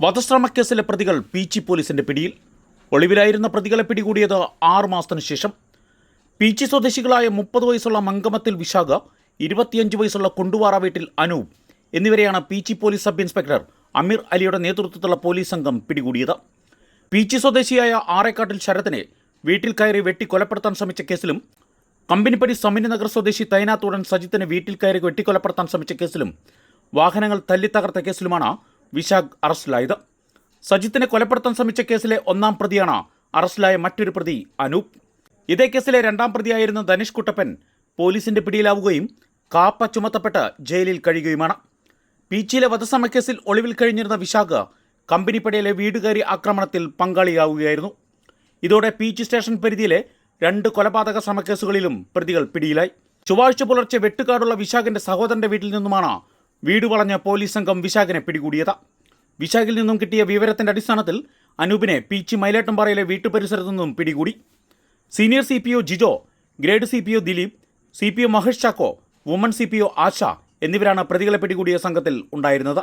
വധശ്രമക്കേസിലെ പ്രതികൾ പീച്ചി പോലീസിന്റെ പിടിയിൽ. ഒളിവിലായിരുന്ന പ്രതികളെ പിടികൂടിയത് ആറുമാസത്തിനു ശേഷം. പീച്ചി സ്വദേശികളായ മുപ്പത് വയസ്സുള്ള മങ്കമത്തിൽ വിശാഖ ഇരുപത്തിയഞ്ച് വയസ്സുള്ള കൊണ്ടുവാറ വീട്ടിൽ അനൂപ് എന്നിവരെയാണ് Peechi police sub inspector Ameer അലിയുടെ നേതൃത്വത്തിലുള്ള പോലീസ് സംഘം പിടികൂടിയത്. പീച്ചി സ്വദേശിയായ ആറേക്കാട്ടിൽ ശരത്തിനെ വീട്ടിൽ കയറി വെട്ടി കൊലപ്പെടുത്താൻ ശ്രമിച്ച കേസിലും കമ്പനിപ്പടി സമിനി നഗർ സ്വദേശി തൈനാത്തുടൻ സജിത്തിനെ വീട്ടിൽ കയറി വെട്ടിക്കൊലപ്പെടുത്താൻ ശ്രമിച്ച കേസിലും വാഹനങ്ങൾ തല്ലിത്തകർത്ത കേസിലുമാണ് വിശാഖ് അറസ്റ്റിലായത്. സജിത്തിനെ കൊലപ്പെടുത്താൻ ശ്രമിച്ച കേസിലെ ഒന്നാം പ്രതിയാണ് അറസ്റ്റിലായ മറ്റൊരു പ്രതി അനൂപ്. ഇതേ കേസിലെ രണ്ടാം പ്രതിയായിരുന്ന ധനുഷ് കുട്ടപ്പൻ പോലീസിന്റെ പിടിയിലാവുകയും കാപ്പ ചുമത്തപ്പെട്ട് ജയിലിൽ കഴിയുകയുമാണ്. പീച്ചിയിലെ വധശ്രമക്കേസിൽ ഒളിവിൽ കഴിഞ്ഞിരുന്ന വിശാഖ് കമ്പനിപ്പടിയിലെ വീടുകയറി ആക്രമണത്തിൽ പങ്കാളിയാവുകയായിരുന്നു. ഇതോടെ പീച്ച് സ്റ്റേഷൻ പരിധിയിലെ രണ്ട് കൊലപാതക ശ്രമക്കേസുകളിലും പ്രതികൾ പിടിയിലായി. ചൊവ്വാഴ്ച പുലർച്ചെ വെട്ടുകാടുള്ള വിശാഖിന്റെ സഹോദരന്റെ വീട്ടിൽ നിന്നുമാണ് വീട് വളഞ്ഞ പോലീസ് സംഘം വിശാഖിനെ പിടികൂടിയത്. വിശാഖിൽ നിന്നും കിട്ടിയ വിവരത്തിന്റെ അടിസ്ഥാനത്തിൽ അനൂപിനെ പീച്ചി മൈലേട്ടമ്പാറയിലെ വീട്ടുപരിസരത്തു നിന്നും പിടികൂടി. Senior C P O Jijo grade C P O Dileep C P O Mahesh Chacko woman C P O Asha എന്നിവരാണ് പ്രതികളെ പിടികൂടിയ സംഘത്തിൽ ഉണ്ടായിരുന്നത്.